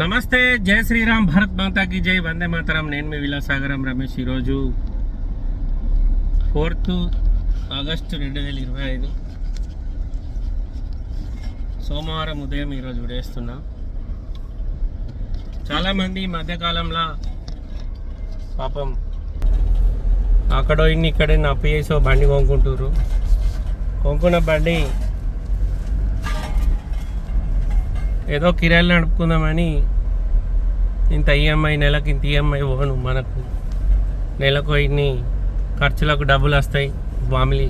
నమస్తే జై శ్రీరామ్ భారత్ మాతాకి జై వందే మాతరం. నేను మీ విలాసాగరం రమేష్ ఈరోజు ఫోర్త్ ఆగస్టు రెండు వేల ఇరవై ఐదు. సోమవారం ఉదయం ఈరోజు విడేస్తున్నా. చాలామంది ఈ మధ్యకాలంలో పాపం అక్కడో ఇన్ని ఇక్కడే నా పిఎస్ఓ బండి కొనుక్కుంటారు కొనుక్కున్న బండి ఏదో కిరాయిలు నడుపుకుందామని ఇంత ఈఎంఐ నెలకి ఇంత ఈఎంఐ పోను మనకు. నెలకు ఇన్ని ఖర్చులకు డబ్బులు వస్తాయి ఫ్యామిలీ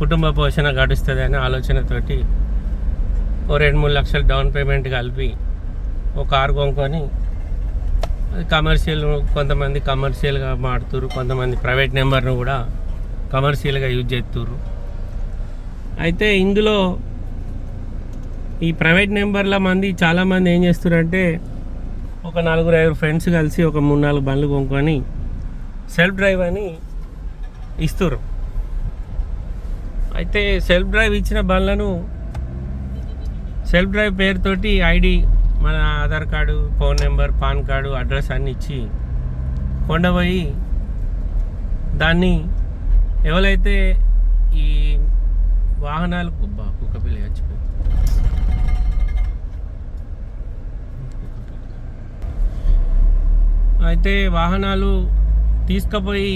కుటుంబ పోషణ గడుస్తుంది అనే ఆలోచనతోటి ఓ రెండు మూడు లక్షలు డౌన్ పేమెంట్ కలిపి ఒక కారు కొనుక్కొని అది కమర్షియల్ కొంతమంది కమర్షియల్గా మాడుతురు కొంతమంది ప్రైవేట్ నెంబర్ను కూడా కమర్షియల్గా యూజ్ చేస్తుర్రు. అయితే ఇందులో ఈ ప్రైవేట్ నెంబర్ల మంది చాలామంది ఏం చేస్తారంటే ఒక నలుగురు ఐదు ఫ్రెండ్స్ కలిసి ఒక మూడు నాలుగు బండ్లు కొనుక్కొని సెల్ఫ్ డ్రైవ్ అని ఇస్తారు అయితే సెల్ఫ్ డ్రైవ్ ఇచ్చిన బండ్లను సెల్ఫ్ డ్రైవ్ పేరుతోటి ఐడి మన Aadhaar card phone number PAN card address అన్నీ ఇచ్చి కొండపోయి దాన్ని ఎవరైతే ఈ వాహనాలకు బా కుక్క పిల్ల చచ్చిపోయింది. అయితే వాహనాలు తీసుకుపోయి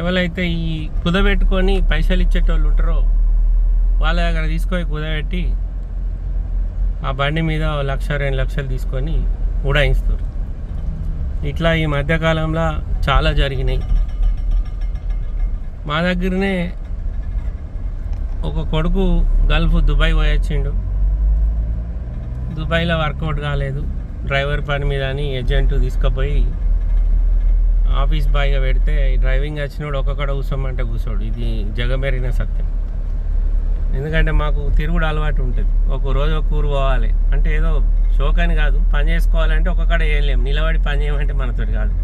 ఎవరైతే ఈ కుదబెట్టుకొని పైసలు ఇచ్చేటోళ్ళు ఉంటారో వాళ్ళ దగ్గర తీసుకొని కుదబెట్టి ఆ బండి మీద లక్ష రెండు లక్షలు తీసుకొని ఉడాయిస్తారు. ఇట్లా ఈ మధ్యకాలంలో చాలా జరిగినాయి. మా దగ్గరనే ఒక కొడుకు గల్ఫ్ దుబాయ్ పోయొచ్చిండు. దుబాయ్లో వర్కౌట్ కాలేదు. డ్రైవర్ పని మీద అని ఏజెంట్ తీసుకుపోయి ఆఫీస్ బాయ్గా పెడితే డ్రైవింగ్ వచ్చినోడు ఒక్కొక్కడ కూర్చోమంటే కూర్చోడు ఇది జగమెరిగిన సత్యం. ఎందుకంటే మాకు తిరుగుడు అలవాటు ఉంటుంది. ఒక రోజు ఒక ఊరు పోవాలి. అంటే ఏదో షోకని కాదు. పని చేసుకోవాలంటే ఒక్కొక్కడ వేయలేం నిలబడి పని చేయమంటే మనతోటి కాదు.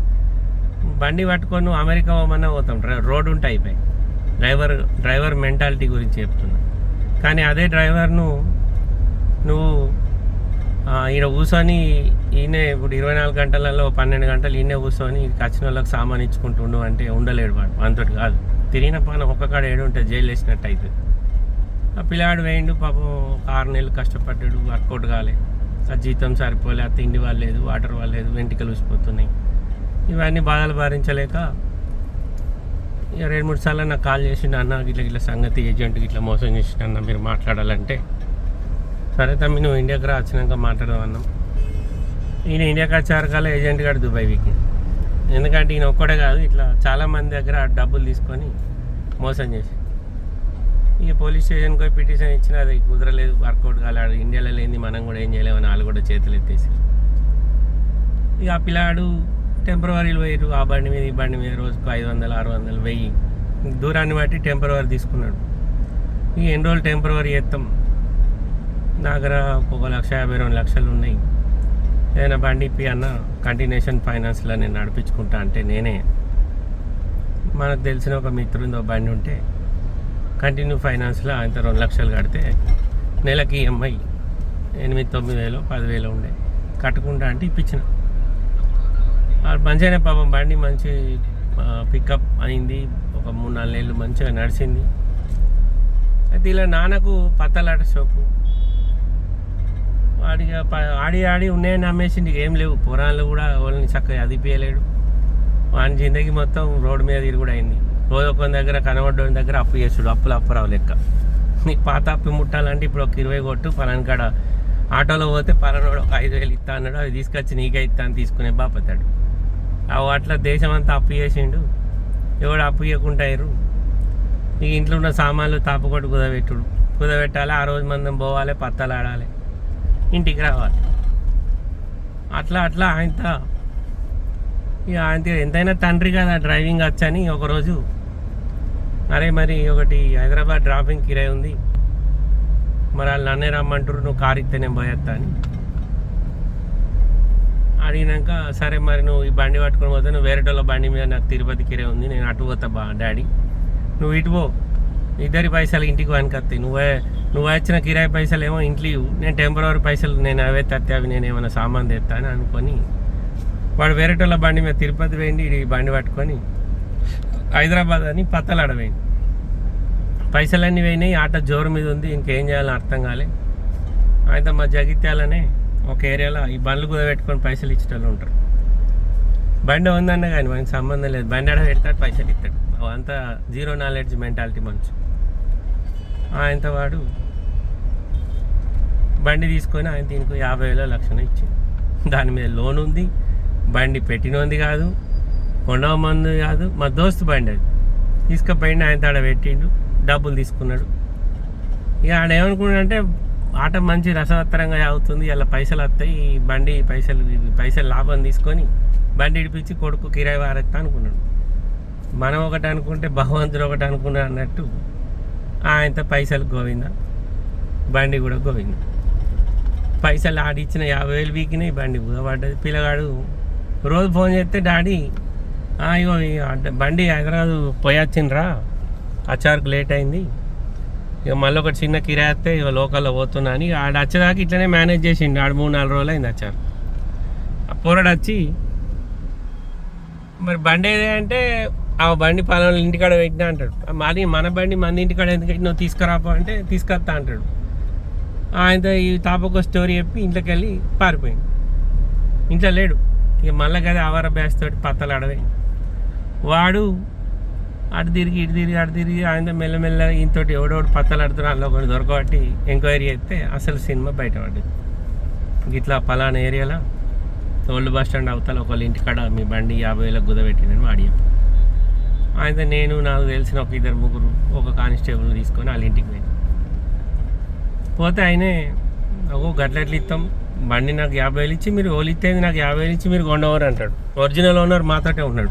బండి పట్టుకొని నువ్వు అమెరికా పోమన్నా పోతాం. డ్రై- రోడ్ ఉంటే అయిపోయి డ్రైవర్ డ్రైవర్ మెంటాలిటీ గురించి చెప్తున్నా. కానీ అదే డ్రైవర్ను నువ్వు ఈయన కూర్చొని ఈయనే ఇప్పుడు ఇరవై నాలుగు గంటలలో పన్నెండు గంటలు ఈయనే కూర్చొని వచ్చిన వాళ్ళకి సామాన్ ఇచ్చుకుంటుండు అంటే ఉండలేడు వాడు. మనతోటి కాదు. తిరిగిన పాన ఒక్కకాడ ఏడు ఉంటే జైలు వేసినట్టు అవుతుంది ఆ పిల్లాడు వేయండు పాపం ఆరు నెలలు కష్టపడ్డాడు వర్కౌట్ కాలే. ఆ జీతం సరిపోలే ఆ తిండి వాళ్ళలేదు వాటర్ వాళ్ళలేదు వెంటికలు ఊసిపోతున్నాయి ఇవన్నీ బాధలు భరించలేక ఇక రెండు మూడు సార్లు నాకు కాల్ చేసిండు అన్న ఇట్లా ఇట్లా సంగతి ఏజెంట్ ఇట్లా మోసం చేసిండు అన్న మీరు మాట్లాడాలంటే సరే తమ్మి నువ్వు ఇండియాకి రా వచ్చినాక మాట్లాడదాం అన్నాం. ఈయన ఇండియాకి వచ్చారు ఏజెంట్ గారు దుబాయ్ వీకి. ఎందుకంటే ఈయన ఒక్కడే కాదు ఇట్లా చాలా మంది దగ్గర డబ్బులు తీసుకొని మోసం చేసి. ఇక పోలీస్ స్టేషన్కి పోయి పిటిషన్ ఇచ్చిన అది కుదరలేదు వర్కౌట్ కాలేదు ఇండియాలో లేని మనం కూడా ఏం చేయలేమని వాళ్ళు కూడా చేతులు ఎత్తేసి. ఇక ఆ పిల్లాడు టెంపరవరీలు పోయారు ఆ బండి మీద ఈ బండి మీద రోజుకు ఐదు వందలు ఆరు వందలు వెయ్యి. దూరాన్ని బట్టి టెంపరవరీ తీసుకున్నాడు. ఇక ఎన్ని రోజులు టెంపరవరీ చేస్తాం? నా దగ్గర ఒక లక్ష యాభై రెండు లక్షలు ఉన్నాయి. ఏదైనా బండి ఇప్పి అన్న కంటిన్యూషన్ ఫైనాన్స్లో నేను నడిపించుకుంటా అంటే నేనే. మనకు తెలిసిన ఒక మిత్రుందో బండి ఉంటే కంటిన్యూ ఫైనాన్స్లో అంత రెండు లక్షలు కడితే నెలకి ఈఎంఐ ఎనిమిది తొమ్మిది వేలు పదివేలు ఉండే. కట్టుకుంటా అంటే ఇప్పించిన. మంచిగానే పాపం బండి మంచి పికప్ అయింది. ఒక మూడు నాలుగు నెలలు మంచిగా నడిచింది. అయితే ఇలా నాన్నకు పత్తలాట షోకు వాడిగా ఆడి ఆడి ఉన్నాయని అమ్మేసింది ఏం లేవు. పురాణాలు కూడా వాళ్ళని చక్కగా అదిపియలేడు వాని జిందగీ మొత్తం రోడ్డు మీద తిరుగుడు అయింది. రోజు ఒక దగ్గర కనబడ్డోని దగ్గర అప్పు చేసుడు అప్పులు అప్పురావు లెక్క. నీకు పాత అప్పు ముట్టాలంటే ఇప్పుడు ఒక ఇరవై కొట్టు పలాని కాడ ఆటోలో పోతే పలానోడు ఒక ఐదు వేలు ఇస్తా అన్నాడు. అవి తీసుకొచ్చి నీకే ఇస్తా అని తీసుకునే బాపతాడు. అవి అట్లా దేశం అంతా అప్పు చేసిండు. ఎవడు అప్పు ఇవ్వకుండా అయ్యారు? నీకు ఇంట్లో ఉన్న సామాన్లు తాపకొట్టు కుదబెట్టుడు కుదబెట్టాలి ఆ రోజు మందం పోవాలి పత్తలు ఆడాలి. ఇంటికి రావాలి. అట్లా అట్లా ఆయనతో ఇక ఆయనతో ఎంతైనా తండ్రి కదా డ్రైవింగ్ వచ్చని ఒకరోజు అరే మరి ఒకటి హైదరాబాద్ డ్రాపింగ్ కిరాయి ఉంది. మరి వాళ్ళు నన్నే రమ్మంటారు నువ్వు కారు ఇస్తే నేను పోయేస్తా అని. అడిగినాక సరే మరి నువ్వు ఈ బండి పట్టుకొని పోతే నువ్వు వేరేటోళ్ళ బండి మీద నాకు తిరుపతి కిరాయి ఉంది నేను అటు పోతా బా డాడీ. నువ్వు ఇటు పో. ఇద్దరి పైసలు ఇంటికి వస్తాయి నువ్వే నువ్వు వచ్చిన కిరాయి పైసలు ఏమో ఇంట్లో నేను టెంపరీ పైసలు నేను అవే తత్తే అవి నేను ఏమైనా సామాన్ తెస్తా అని అనుకొని వాడు వేరేటోళ్ళ బండి మీద తిరుపతి వేయండి ఈ బండి పట్టుకొని హైదరాబాద్ అని పత్తలాడ వేయండి పైసలన్నీ పోయినాయి ఆట జోరు మీద ఉంది ఇంకేం చేయాలో అర్థం కాలే. అయితే మా జగిత్యాలనే ఒక ఏరియాలో ఈ బండ్లు కుదబెట్టుకొని పైసలు ఇచ్చేటోళ్ళు ఉంటారు. బండి ఉందన్న కానీ మనకి సంబంధం లేదు. బండి ఆడ పెడతాడు పైసలు ఇస్తాడు. అంతా జీరో నాలెడ్జ్ మెంటాలిటీ మనిషి ఆయనతో వాడు బండి తీసుకొని ఆయన దీనికి యాభై వేల లక్షలు ఇచ్చింది దాని మీద లోన్ ఉంది బండి పెట్టినోంది కాదు కొండవమంది కాదు మా దోస్తు బండి అది. తీసుకుపోయిండు ఆయన తాడ పెట్టిండు డబ్బులు తీసుకున్నాడు. ఇక ఆడ ఏమనుకున్నాడంటే ఆట మంచి రసవత్తరంగా అవుతుంది ఇలా పైసలు వస్తాయి ఈ బండి పైసలు పైసలు లాభం తీసుకొని బండి ఇడిపించి కొడుకు కిరాయి వారెత్తా అనుకున్నాడు. మనం ఒకటి అనుకుంటే భగవంతుడు ఒకటి అనుకున్నాడు అన్నట్టు ఆయనతో పైసలు గోవింద. బండి కూడా గోవింద. పైసలు ఆడిచ్చిన యాభై వేలు వీకినాయి బండి పడ్డది. పిల్లగాడు రోజు ఫోన్ చేస్తే డాడీ ఇగో బండి హైదరాబాద్ పోయొచ్చిండ్రా. అచ్చారుకు లేట్ అయింది. ఇక మళ్ళీ ఒకటి చిన్న కిరాయి వస్తే ఇక లోకల్లో పోతున్నా అని ఆడ వచ్చేదాకా ఇట్లనే మేనేజ్ చేసిండు. ఆడు మూడు నాలుగు రోజులు అయింది వచ్చారు ఆ పోరాడు వచ్చి మరి బండి ఏదే అంటే ఆ బండి పలానా ఇంటికాడ పెట్టినా అంటాడు. మరి మన బండి మన ఇంటికాడ ఎందుకు పెట్టినావు? తీసుకురాపో అంటే తీసుకొస్తా అంటాడు. ఆయనతో ఈ తాపకు స్టోరీ చెప్పి ఇంట్లోకి వెళ్ళి పారిపోయింది ఇంట్లో లేడు. ఇక మళ్ళీ కదా ఆవార బ్యాస్ తోటి పత్తలు అడవి వాడు అటు తిరిగి ఇటు తిరిగి అటు తిరిగి ఆయన మెల్లమెల్ల ఈయనతోటి ఎవడోడు పత్తలు ఆడుతున్నా అందులో కొన్ని దొరకబట్టి ఎంక్వైరీ చేస్తే అసలు సినిమా బయటపడ్డది. ఇట్లా పలానా ఏరియాలో ఓల్డ్ బస్ స్టాండ్ అవతల ఒకళ్ళ ఇంటికాడ మీ బండి యాభై వేలకు కుదబెట్టిందని వాడి చెప్పాడు. ఆయన నేను నాకు తెలిసిన ఒక ఇద్దరు ముగ్గురు ఒక కానిస్టేబుల్ తీసుకొని వాళ్ళ ఇంటికి పోయింది పోతే ఆయనే ఒక గట్లెట్లు ఇస్తాం బండి నాకు యాభై వేలు ఇచ్చి మీరు ఓలు ఇచ్చేది నాకు యాభై వేలు ఇచ్చి మీరు కొండవరు అంటాడు. ఒరిజినల్ ఓనర్ మాతోటే ఉన్నాడు.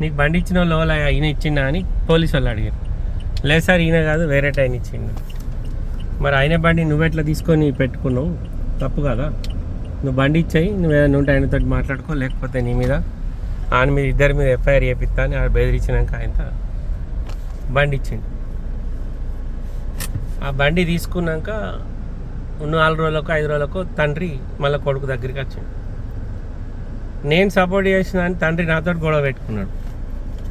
నీకు బండి ఇచ్చిన వాళ్ళు ఎవరు? ఈయన ఇచ్చిందా అని పోలీసు వాళ్ళు అడిగారు. లేదు సార్ ఈయన కాదు వేరే టైం ఇచ్చిండు. మరి ఆయన బండి నువ్వెట్లా తీసుకొని పెట్టుకున్నావు? తప్పు కదా? నువ్వు బండి ఇచ్చాయి నువ్వు ఏదైనా ఉంటే ఆయనతో మాట్లాడుకో లేకపోతే నీ మీద ఆయన మీద ఇద్దరి మీద ఎఫ్ఐఆర్ చేపిస్తా అని బెదిరించినాక ఆయన బండి ఇచ్చిండు ఆ బండి తీసుకున్నాక నాలుగు రోజులకు ఐదు రోజులకు తండ్రి మళ్ళీ కొడుకు దగ్గరికి వచ్చిండు. నేను సపోర్ట్ చేసిన అని తండ్రి నాతో గొడవ పెట్టుకున్నాడు.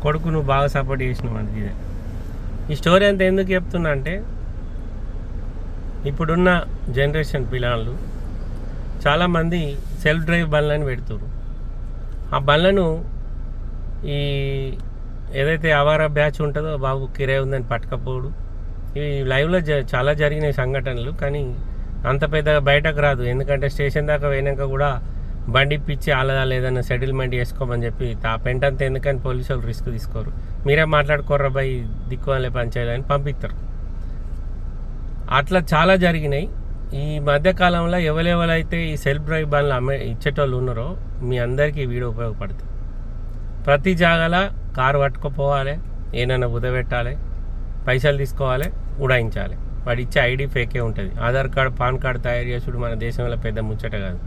కొడుకు నువ్వు బాగా సపోర్ట్ చేసినావు అని ఇదే. ఈ స్టోరీ అంతా ఎందుకు చెప్తున్నా అంటే ఇప్పుడున్న జనరేషన్ పిల్లలు చాలామంది సెల్ఫ్ డ్రైవ్ బండ్లని పెడుతున్నారు ఆ బండ్లను ఈ ఏదైతే అవారా బ్యాచ్ ఉంటుందో బాబు కిరాయి ఉందని పట్టకపోడు. ఇవి లైవ్లో జ చాలా జరిగినాయి సంఘటనలు కానీ అంత పెద్దగా బయటకు రాదు. ఎందుకంటే స్టేషన్ దాకా పోయినాక కూడా బండి పిచ్చి ఆలదా లేదన్న సెటిల్మెంట్ చేసుకోమని చెప్పి ఆ పెంటంతా ఎందుకని పోలీసు వాళ్ళు రిస్క్ తీసుకోరు. మీరే మాట్లాడుకోర్రా బై దిక్కువలే పని అని పంపిస్తారు అట్లా చాలా జరిగినాయి. ఈ మధ్యకాలంలో ఎవరెవరైతే ఈ సెల్ఫ్ డ్రైవ్ బండ్లు అమ్మే ఇచ్చేటోళ్ళు ఉన్నారో మీ అందరికీ వీడియో ఉపయోగపడుతుంది. ప్రతి జాగాల కారు పట్టుకుపోవాలి ఏనైనా ఉదబెట్టాలి పైసలు తీసుకోవాలి ఉడాయించాలి. వాడు ఇచ్చే ఐడి ఫేకే ఉంటుంది. ఆధార్ కార్డు పాన్ కార్డు తయారు చేసుడు మన దేశంలో పెద్ద ముచ్చట కాదు.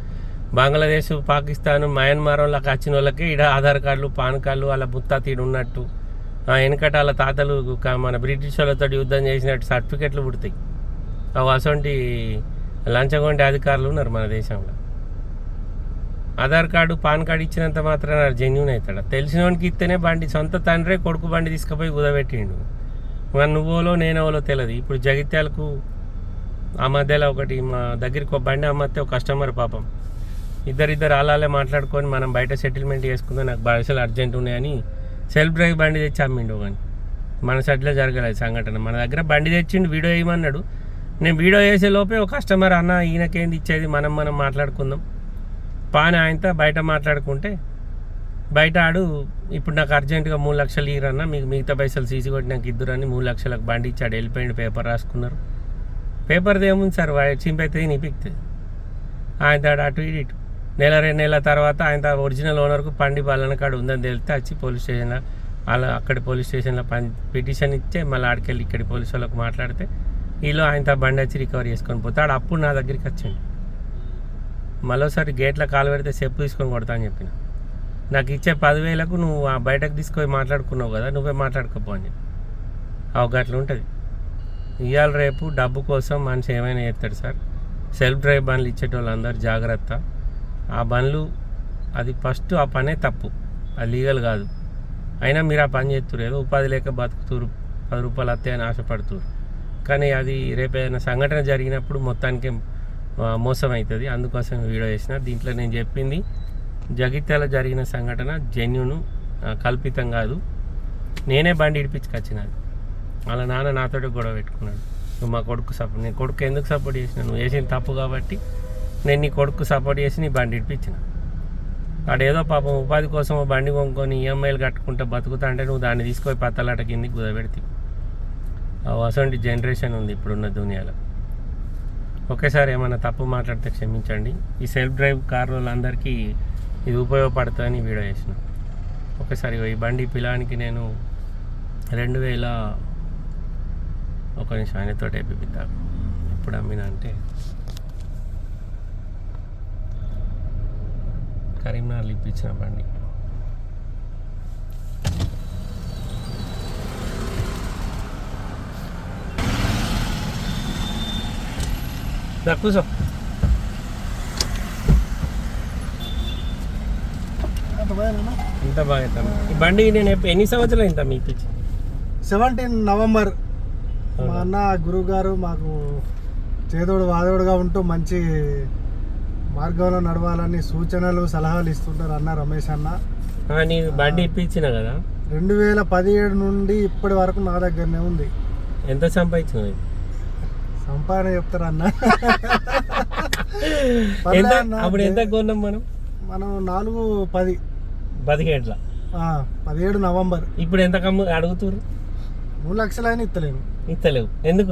బంగ్లాదేశ్ పాకిస్తాన్ మయన్మార్ వాళ్ళకి వచ్చిన వాళ్ళకి ఇక్కడ ఆధార్ కార్డులు పాన్ కార్డులు వాళ్ళ ముత్తాతీడు ఉన్నట్టు ఆ వెనకట వాళ్ళ తాతలు మన బ్రిటిష్ వాళ్ళతో యుద్ధం చేసినట్టు సర్టిఫికెట్లు పుడతాయి. అవి అసొంటి లంచగొండే అధికారులు ఉన్నారు మన దేశంలో. ఆధార్ కార్డు పాన్ కార్డు ఇచ్చినంత మాత్రాన జెన్యున్ అవుతాడు. తెలిసినోనికి ఇస్తేనే బండి సొంత తండ్రే కొడుకు బండి తీసుకుపోయి కుదబెట్టిండు మన నువ్వోలో నేనోలో తెలియదు ఇప్పుడు జగిత్యాలకు ఆ మధ్యలో ఒకటి మా దగ్గరికి ఒక బండి అమ్మతే ఒక కస్టమర్ పాపం. ఇద్దరిద్దరు అలాలే మాట్లాడుకొని మనం బయట సెటిల్మెంట్ చేసుకుందాం నాకు పైసలు అర్జెంట్ ఉన్నాయని సెల్ఫ్ డ్రైవ్ బండి తెచ్చి అమ్మిండు కానీ మన సైడ్లో జరగలేదు సంఘటన. మన దగ్గర బండి తెచ్చిండు వీడియో వేయమన్నాడు నేను వీడియో వేసే లోపే ఒక కస్టమర్ అన్న ఈయనకేంది ఇచ్చేది? మనం మనం మాట్లాడుకుందాం. పాని ఆయనతో బయట మాట్లాడుకుంటే బయట ఆడు ఇప్పుడు నాకు అర్జెంటుగా మూడు లక్షలు ఇరన్నా మీకు మిగతా పైసలు సీసీ కొట్టినాక ఇద్దరని మూడు లక్షలకు బండి ఇచ్చాడు. వెళ్ళిపోయింది పేపర్ రాసుకున్నారు. పేపర్ది ఏముంది సార్? చింపైతే నిపిక్తుంది ఆయన తాడు అటు ఇటు ఇటు. నెల రెండు నెలల తర్వాత ఆయన ఒరిజినల్ ఓనర్కు పండి పాలన కాడ ఉందని తెలిస్తే వచ్చి పోలీస్ స్టేషన్లో వాళ్ళ అక్కడి పోలీస్ స్టేషన్లో పని పిటిషన్ ఇచ్చే మళ్ళీ ఆడికెళ్ళి ఇక్కడి పోలీసు వాళ్ళకి మాట్లాడితే వీళ్ళు ఆయన బండి వచ్చి రికవర్ చేసుకొని పోతాడు అప్పుడు నా దగ్గరికి వచ్చిండు. మరోసారి గేట్లో కాలు పెడితే చెప్పు తీసుకొని కొడతా అని చెప్పిన. నాకు ఇచ్చే పదివేలకు నువ్వు ఆ బయటకు తీసుకొని మాట్లాడుకున్నావు కదా నువ్వే మాట్లాడుకోపో అని చెప్పి. ఆ గట్ల ఉంటుంది. ఇవాళ రేపు డబ్బు కోసం మనిషి ఏమైనా చేస్తాడు సార్? సెల్ఫ్ డ్రైవ్ బండ్లు ఇచ్చేటోళ్ళందరూ జాగ్రత్త. ఆ బండ్లు అది ఫస్ట్ ఆ పనే తప్పు. అది లీగల్ కాదు. అయినా మీరు ఆ పని చేస్తున్నారు ఏదో ఉపాధి లేక బతుకుతురు పది రూపాయలు వస్తాయని ఆశపడుతురు కానీ అది రేపు ఏదైనా సంఘటన జరిగినప్పుడు మొత్తానికి మోసం అవుతుంది అందుకోసం వీడియో చేసిన. దీంట్లో నేను చెప్పింది జగిత్యాల జరిగిన సంఘటన జెన్యును కల్పితం కాదు. నేనే బండి ఇడిపించుకొచ్చినది వాళ్ళ నాన్న నాతోటి గొడవ పెట్టుకున్నాడు. నువ్వు మా కొడుకు సపోర్ట్ నేను కొడుకు ఎందుకు సపోర్ట్ చేసిన? నువ్వు చేసిన తప్పు కాబట్టి నేను నీ కొడుకు సపోర్ట్ చేసి నీ బండి ఇడిపించిన. వాడేదో పాపం ఉపాధి కోసం బండి కొనుక్కొని ఈఎంఐలు కట్టుకుంటా బతుకుతా అంటే నువ్వు దాన్ని తీసుకొని పత్తలాట కిందికి కుదబెడితే అసంటి జనరేషన్ ఉంది ఇప్పుడున్న దునియాలో. ఒకేసారి ఏమైనా తప్పు మాట్లాడితే క్షమించండి. ఈ సెల్ఫ్ డ్రైవ్ కార్ వాళ్ళందరికీ ఇది ఉపయోగపడుతుందని వీడియో చేసిన. ఒకసారి ఈ బండి పిలానికి నేను రెండు వేల ఒక నిమిషం ఆయనతో వేపిద్దా ఎప్పుడు అమ్మినా అంటే. కరీంనగర్లో ఇప్పించిన బండి. దా కూర్చో ఇంత బాగా ఈ బండి నేను ఎన్ని సంవత్సరాలు ఇంత మీ ఇప్పించి సెవెంటీన్ నవంబర్ మా అన్న గురువు గారు మాకు చేదోడు వాదోడుగా ఉంటూ మంచి మార్గంలో నడవాలని సూచనలు సలహాలు ఇస్తుంటారు అన్న రమేష్ అన్న. నీ బండి ఇప్పించిన కదా? రెండు వేల పదిహేడు నుండి ఇప్పటి వరకు నా దగ్గరనే ఉంది. ఎంత సంపాదించినావు? సంపాదన చెప్తారా అన్న? ఎంత? పర్లే అన్న. అప్పుడు ఎంత కొన్నాం మనం? మనం నాలుగు పది. పదిహేట్ల ఆ, పదిహేడు నవంబర్. ఇప్పుడు ఎంత కమ్ము అడుగుతురు మూడు లక్షలు అయినా ఇస్తలేను ఇస్తలేవు ఎందుకు?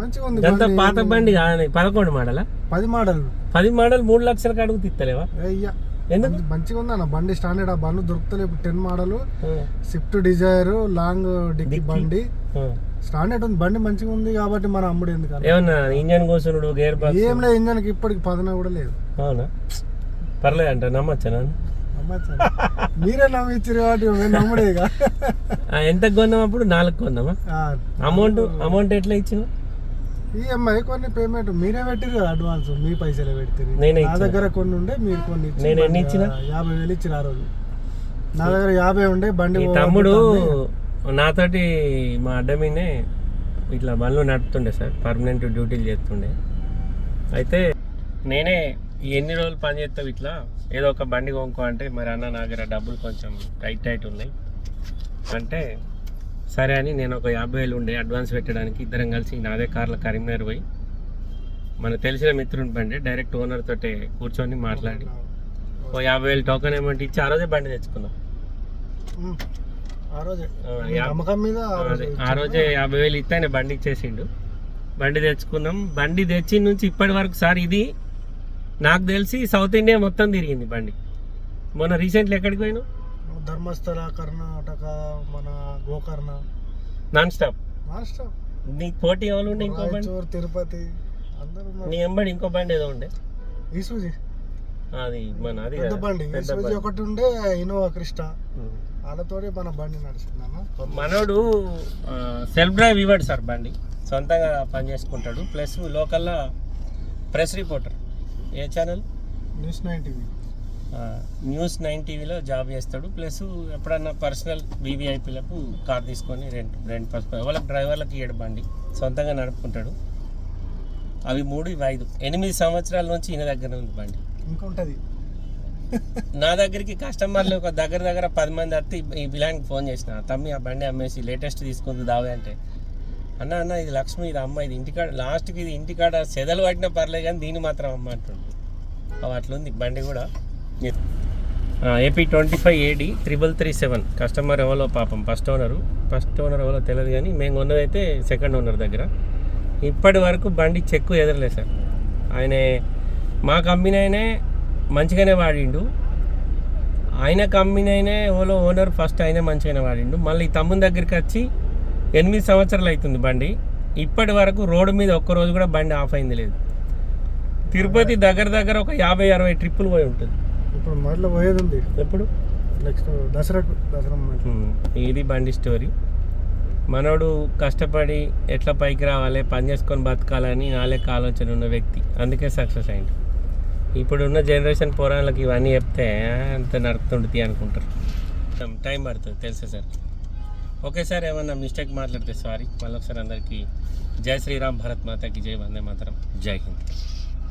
మంచిగా ఉంది బండి. పాత బండి పదకొండు మోడలా? పది మోడల్. పది మోడల్ మూడు లక్షలకు అడుగుతూ ఇస్తలేవా అయ్యా ఎందుకు? మంచి- మంచిగా ఉంది అన్న బండి. స్టాండర్డ్ ఆ బండ్లు దొరుకుతలేవు. ఇప్పుడు ten model. Swift Dzire long dicky? బండి. స్టాండర్డ్ ఉంది బండి మంచిగా ఉంది కాబట్టి మన అమ్ముడు ఎందుకు? ఏమన్నా ఇంజన్ కోసుడు గేర్ బాక్స్? ఏం లేదు ఇంజన్కి ఇప్పటికి పదన కూడా లేదు. అవునా? పర్లేదు అంట నమ్మచ్చా నన్ను? మీరే నమ్మిచ్చారు కాబట్టి మేము నమ్ముడే ఆ, ఎంత కొన్నాం అప్పుడు? నాలుగు ఆ, అమౌంట్ అమౌంట్ ఎట్లా ఇచ్చినావు? ఈఎంఐ కొన్ని పేమెంట్ మీరే పెట్టిరు కదా అడ్వాన్స్ మీ పైసలే పెడతారు నేనే నా ఇచ్చిన. దగ్గర కొన్ని ఉండే మీరు కొన్ని నేను ఎన్ని ఇచ్చిన? యాభై వేలు ఇచ్చిన ఆ రోజు. నా దగ్గర యాభై ఉండే బండి తమ్ముడు. నాతోటి మా అడ్డమీనే ఇట్లా బండ్లు నడుపుతుండే సార్ పర్మనెంట్ డ్యూటీలు చేస్తుండే. అయితే నేనే ఈ ఎన్ని రోజులు పని చేస్తావు ఇట్లా ఏదో ఒక బండి కొనుక్కో అంటే మరి అన్న నా దగ్గర డబ్బులు కొంచెం టైట్ టైట్ ఉన్నాయి. అంటే సరే అని నేను ఒక యాభై వేలు ఉండే అడ్వాన్స్ పెట్టడానికి ఇద్దరం కలిసి నాదే కార్లో కరీంనగర్ పోయి మనకు తెలిసిన మిత్రుని బండి డైరెక్ట్ ఓనర్ తోటే కూర్చొని మాట్లాడి ఓ యాభై వేలు టోకెన్ అమౌంట్ ఇచ్చి ఆ రోజే బండి తెచ్చుకున్నాం. ఆ రోజే యాభై వేలు ఇస్తే ఆయన బండి ఇచ్చేసిండు. బండి తెచ్చుకున్నాం. బండి తెచ్చి నుంచి ఇప్పటి వరకు సార్ ఇది నాకు తెలిసి సౌత్ ఇండియా మొత్తం తిరిగింది బండి. మొన్న రీసెంట్లీ ఎక్కడికి పోయినావు? ధర్మస్థల కర్ణాటక మన గోకర్ణ. Non stop. నీకు పోటీ ఎవరు ఉండే ఇంకో బండి? తిరుపతి అందరూ. నీ ఎంబడి ఇంకో బండి ఏదో ఉండే. ఈసూజీ అది మన అది పెద్ద బండి. ఒకటి ఉండే ఇన్నోవా క్రిస్టా. ఉం. వాళ్ళతోటి మన బండి మనోడు సెల్ఫ్ డ్రైవ్ ఇవ్వడు సార్ బండి. సొంతంగా పని చేసుకుంటాడు. ప్లస్ లోకల్లో ప్రెస్ రిపోర్టర్ ఏ channel news nine TV. News nine టీవీలో జాబ్ చేస్తాడు. ప్లస్ ఎప్పుడన్నా పర్సనల్ వీవీఐపీలకు కార్ తీసుకొని రెంట్ రెంట్ పర్సనల్ వాళ్ళకి డ్రైవర్లకు ఇయ్యడు బండి. సొంతంగా నడుపుకుంటాడు. అవి మూడు ఇవి ఐదు. ఎనిమిది సంవత్సరాల నుంచి ఈయన దగ్గర ఉంది బండి. ఇంకొంటది. నా దగ్గరికి కస్టమర్లు ఒక దగ్గర దగ్గర పది మంది వస్తే ఈ- ఈ బిలానికి ఫోన్ చేసిన తమ్మి ఆ బండి అమ్మేసి లేటెస్ట్ తీసుకుంది దావే అంటే. అన్న అన్న ఇది లక్ష్మి ఇది అమ్మ ఇది ఇంటికాడ లాస్ట్కి ఇది ఇంటికాడ సెదలు పట్టినా పర్లేదు కానీ దీన్ని మాత్రం అమ్మ అంటుంది అవి అట్లుంది బండి కూడా. AP twenty five AD triple three seven. Customer ఎవరో పాపం ఫస్ట్ ఓనరు. ఫస్ట్ ఓనర్ ఎవరో తెలియదు కానీ మేము కొన్నదైతే సెకండ్ ఓనర్ దగ్గర. ఇప్పటి వరకు బండి చెక్కు ఎదరలేదు సార్. ఆయన మా కంపెనీ అయినే మంచిగానే వాడిండు. ఆయన కంపెనీ అయినే ఓలో ఓనర్ ఫస్ట్ ఆయనే మంచిగానే వాడిండు. మళ్ళీ ఈ తమ్ముని దగ్గరికి వచ్చి ఎనిమిది సంవత్సరాలు అవుతుంది బండి. ఇప్పటి వరకు రోడ్డు మీద ఒక్క రోజు కూడా బండి ఆఫ్ అయింది లేదు. తిరుపతి దగ్గర దగ్గర ఒక యాభై అరవై ట్రిప్పులు పోయి ఉంటుంది. ఇప్పుడు పోయేది ఉంది. ఎప్పుడు? నెక్స్ట్ దసరాకు దసరా ఇది బండి స్టోరీ. మనోడు కష్టపడి ఎట్లా పైకి రావాలి పని చేసుకొని బతకాలని నాలెక్క ఆలోచన ఉన్న వ్యక్తి. అందుకే సక్సెస్ అయింది ఇప్పుడున్న జనరేషన్ పోరాళ్ళకి ఇవన్నీ చెప్తే అంత నడుపుతుంటుంది అనుకుంటారు. టైం పడుతుంది తెలుసా సార్? ఓకే సార్ ఏమన్నా మిస్టేక్ మాట్లాడితే సారీ. మళ్ళీ ఒకసారి అందరికీ జై శ్రీరామ్ భారత్ మాతాకి జై వందే మాతరం. జై హింద్.